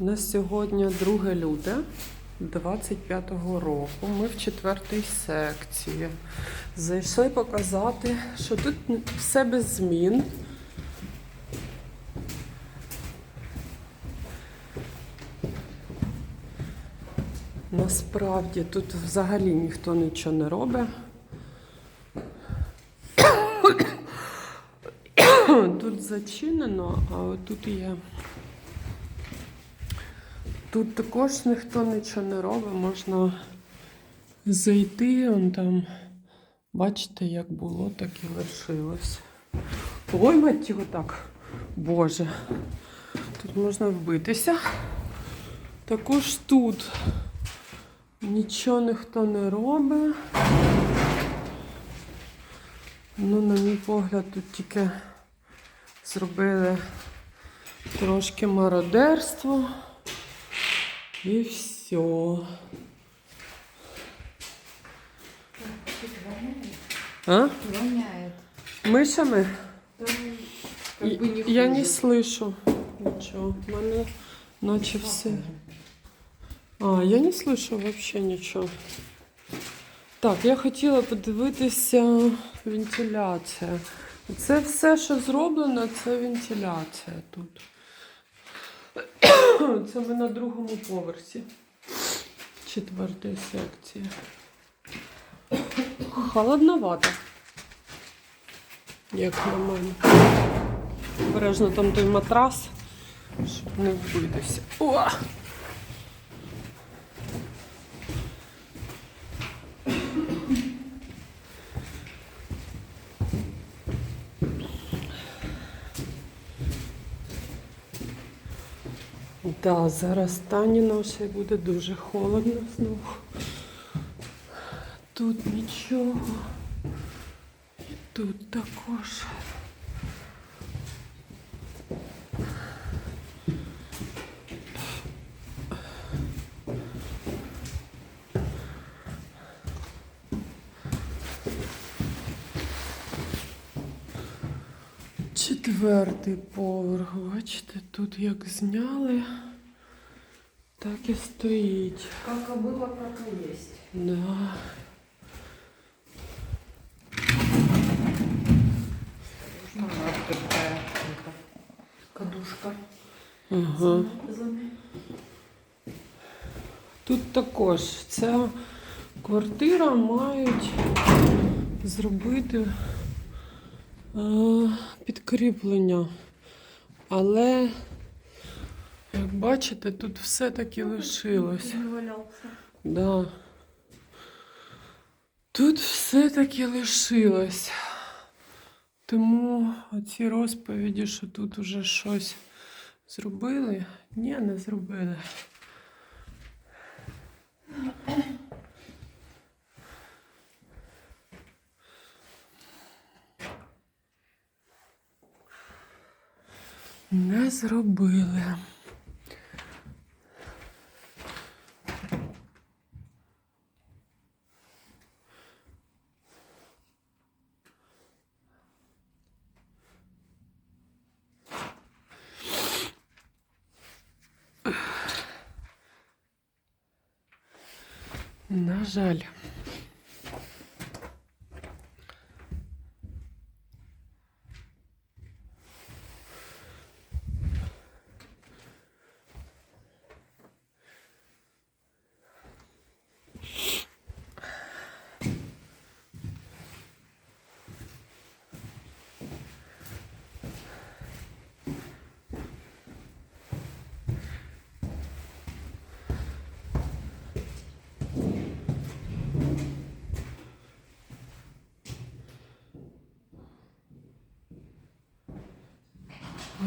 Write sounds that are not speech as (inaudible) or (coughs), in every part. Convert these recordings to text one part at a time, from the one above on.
У нас сьогодні 2 люте 25-го року. Ми в четвертій секції. Зайшли показати, що тут все без змін. Насправді тут взагалі ніхто нічого не робить. Тут зачинено, а отут є. Тут також ніхто нічого не робить, можна зайти, он там, бачите, як було, так і лишилось. Ой, мать його так. Боже. Тут можна вбитися. Також тут нічого ніхто не робить. Ну, на мій погляд, тут тільки зробили трошки мародерство. І все. А? Воняет. Мишами? Там как бы не Я не хуже. слышу нічого. У мене наче все. А, я не слышу вообще нічого. Так, я хотіла подивитися вентиляція. Це все, що зроблено, це вентиляція тут. (coughs) Це ми на другому поверсі четвертої секції. Холодновато. Як на мене. Обережно там той матрас, щоб не вбитися. О! Да, зараз Тані нашій буде дуже холодно знову. Тут нічого. І тут також. Четвертий поверх. Бачите, тут як зняли, так і стоїть. Как и было, как и есть. Да. Кадушка. Ага. Тут також ця квартира мають зробити підкріплення. Але, як бачите, тут все таки лишилось. Да. Тут все таки лишилось. Тому оці розповіді, що тут уже щось зробили, ні, не зробили. Не зробили. На жаль.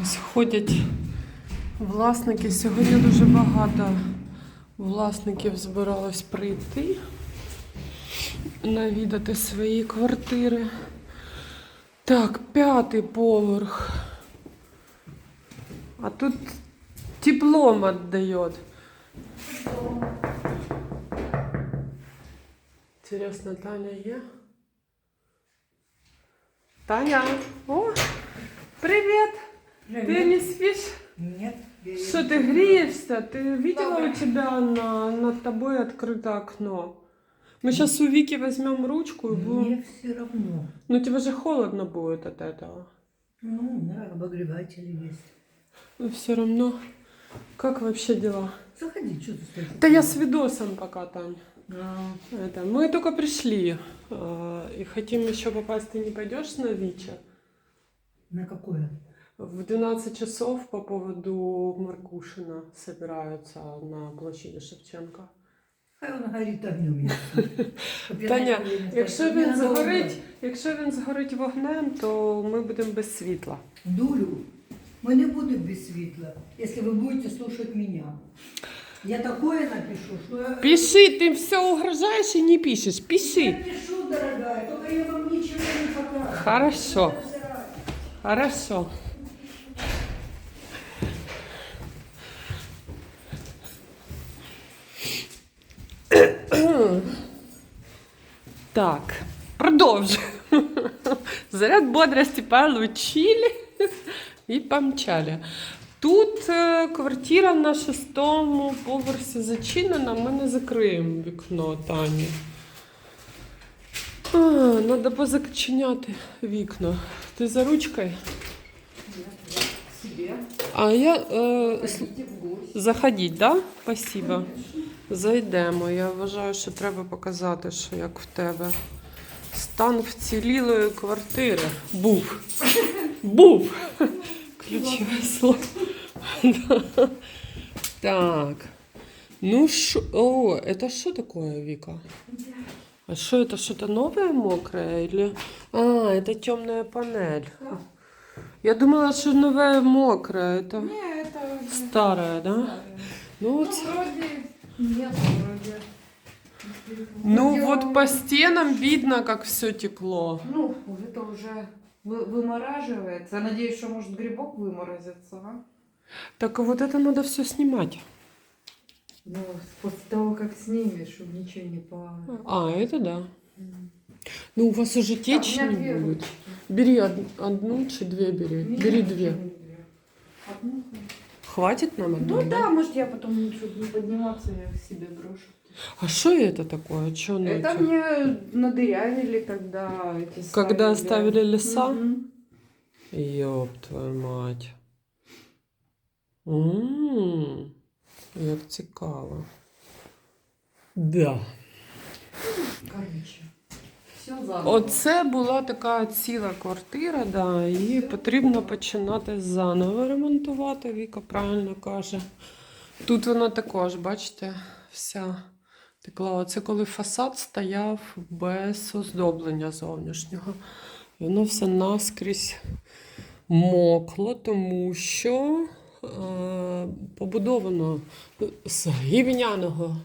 Ось ходять власники. Сьогодні дуже багато власників збиралось прийти, навідати свої квартири. Так, п'ятий поверх. А тут теплом отдает. Интересно, Таня є? Таня! О! Что, ты греешься? Ты видела Добре. у тебя на, над тобой открыто окно? Мы сейчас у Вики возьмем ручку и будем... Мне все равно. Ну тебе же холодно будет от этого. Ну, да, обогреватели есть. Но все равно. Как вообще дела? Заходи, что ты стоишь? Да я с видосом пока там. А, Это, мы только пришли а, и хотим еще попасть. Ты не пойдешь на Вича? на какое? В 12 часов по поводу Маркушина собираются на площади Шевченка. Хай вона горить огнем. (laughs) Таня, Якщо він згорить, якщо він згорить вогнем, то ми будемо без світла. Дулю, мы не будем без світла, если вы будете слушать меня. Я такое напишу, что я... Пиши, ти все угрожаєш і не пишеш. Я Пиши. пишу, дорогая, только я вам ничего не покажу. Хорошо. Это все разное. Хорошо. Так, продовжуємо. Заряд бодрості получили і помчали. Тут е, квартира на шостому поверсі зачинена, ми не закриємо вікно Тані. А, Надо позачиняти вікна. Ти за ручкою? Себе. А я е, с- Ходите в гости. заходіть, да? Спасибо. Зайдемо. Я вважаю, що треба показати, що як в тебе стан вцілілої квартири. Був. Був. Ключове слово. Да. Так. Ну что? О, это что такое, Вика? А что это? Что-то новое мокрое или? А, это темная панель. Я думала, что новое мокрое. Это Не, это... старое, да? старое. Ну Ну, вот, вроде... Нет, вроде... ну Я- вот по стенам видно, как все текло. Ну, это уже вы- вымораживается. Надеюсь, что может грибок выморозится, а? Так вот это надо все снимать. Ну, после того, как снимешь, чтобы ничего не по... А, это да. Ну у вас уже течь меня не две будет. ручки. Бери од- одну чи две бери. Не, Бери две. две? Одну? Хватит нам Ну одной, да, может я потом, чтобы не подниматься, я их себе брошу. А что это такое? Оно у Это тебя? мне надырявили, когда эти Когда ставили леса? Мгм. Ёб твою мать. М, Як цікаво. Да. Короче. Оце була така ціла квартира, да, її потрібно починати заново ремонтувати, Віка правильно каже. Тут вона також, бачите, вся текла. Оце коли фасад стояв без оздоблення зовнішнього. І воно все наскрізь мокло, тому що е, побудовано з гівняного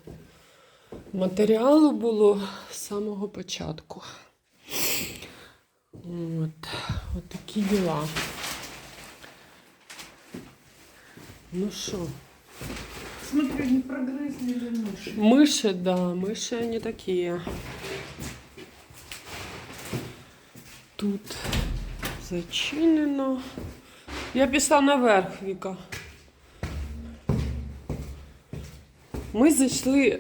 матеріалу було з самого початку. От, от такі діла. Ну що, Смотрю, не прогрызли ли мыши. миші, да, миші вони такі. Тут зачинено. Я пішла наверх, Віка. Ми зайшли е,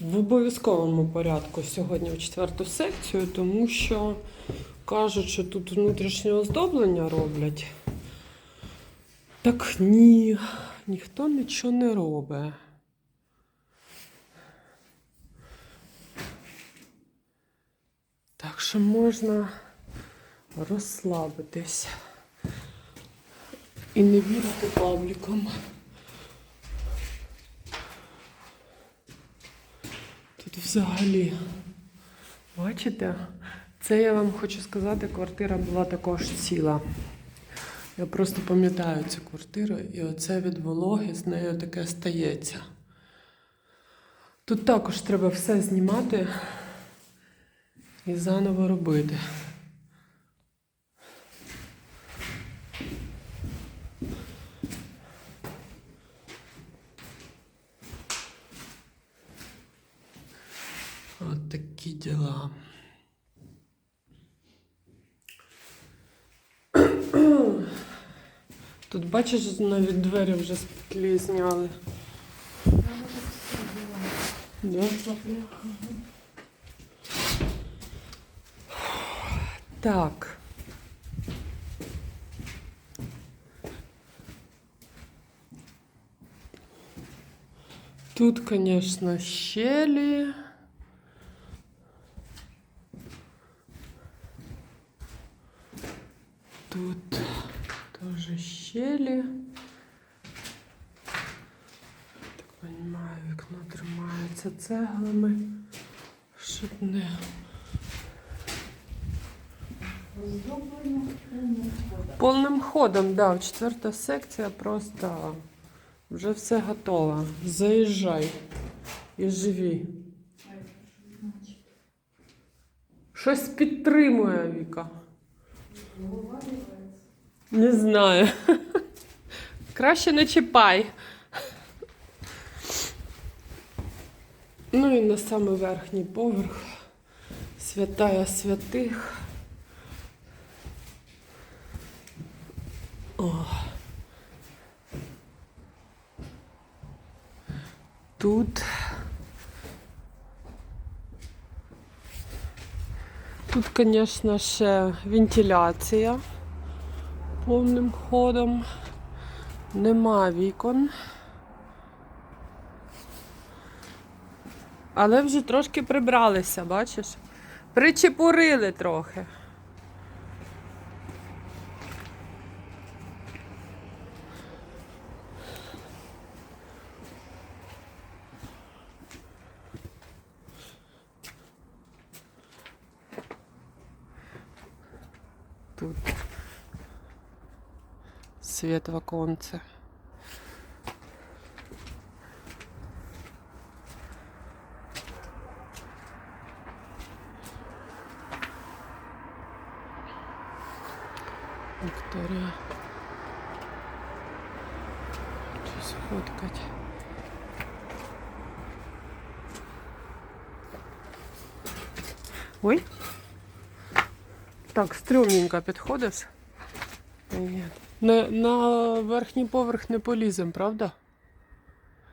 в обов'язковому порядку сьогодні в четверту секцію, тому що кажуть, що тут внутрішнє оздоблення роблять. Так ні, ніхто нічого не робить. Так що можна розслабитись і не вірити паблікам. Взагалі, бачите, це я вам хочу сказати, квартира була також ціла. Я просто пам'ятаю цю квартиру, і оце від вологи з нею таке стається. Тут також треба все знімати і заново робити. От такі діла. (clears throat) Тут бачиш, навіть двері вже петлі зняли. Да? Так. Тут, конечно, щели. Тут тоже щели. Так понимаю, вікно тримається цеглами, щоб не. Повним ходом, да, четверта секція просто вже все готово. Заїжджай і живі. Щось підтримує Віка. Не знаю. Краще не чіпай. Ну і на самий верхній поверх. Святая святих. О. Тут. Тут, звісно, ще вентиляція повним ходом. Нема вікон. Але вже трошки прибралися, бачиш? Причепурили трохи. Тут свет в оконце. Виктория. Хочу сфоткать. Ой. Так, стрьомненько підходиш. На, на верхній поверх не полізем, правда?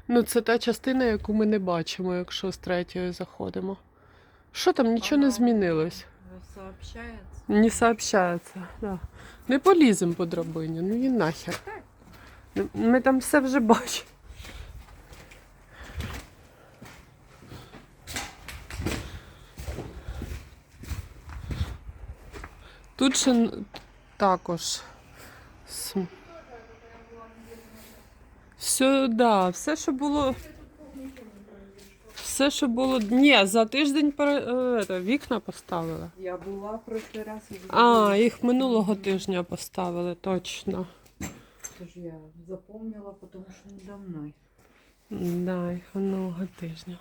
Ну, це та частина, яку ми не бачимо, якщо з третьої заходимо. Що там, нічого не змінилось? Сообщается. Не сообщається, да. Не полізем по драбині, ну і нахер. Ми там все вже бачимо. Тут ще також. Все, да, все, що було. Все, що було. Ні, за тиждень пере... е, вікна поставили. Я була в прошлый раз. А, їх минулого тижня поставили, точно. Это ж я запомнила, потому что недо мной. Да, їх минулого тижня.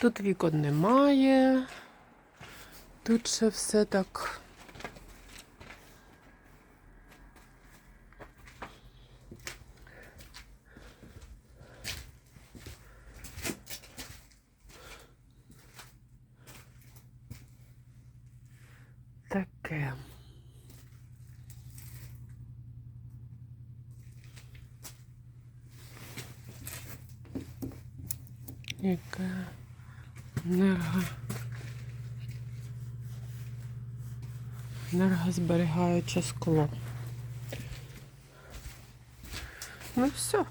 Тут вікон немає. Тут ще все так. Таке. Яке енерго. Енергозберігаюче скло. Ну все.